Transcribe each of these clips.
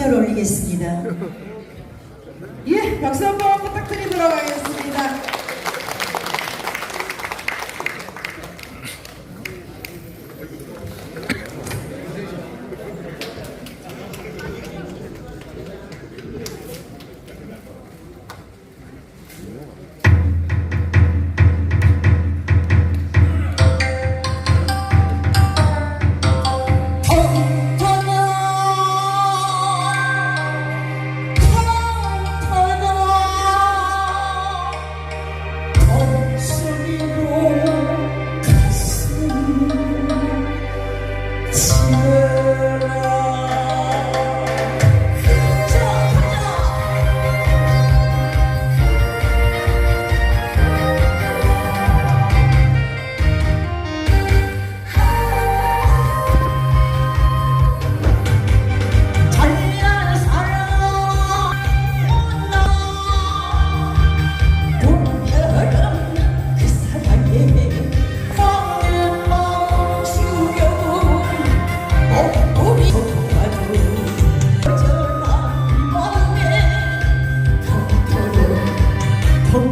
승리를 올리겠습니다. 예, 박수 한번 부탁드리도록 하겠습니다.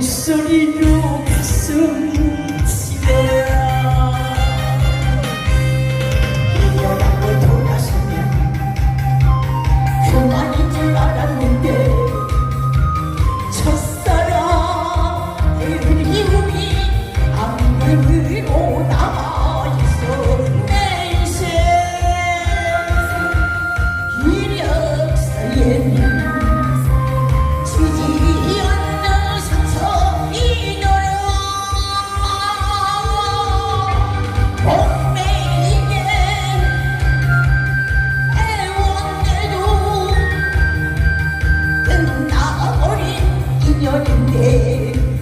Sorry, you. away.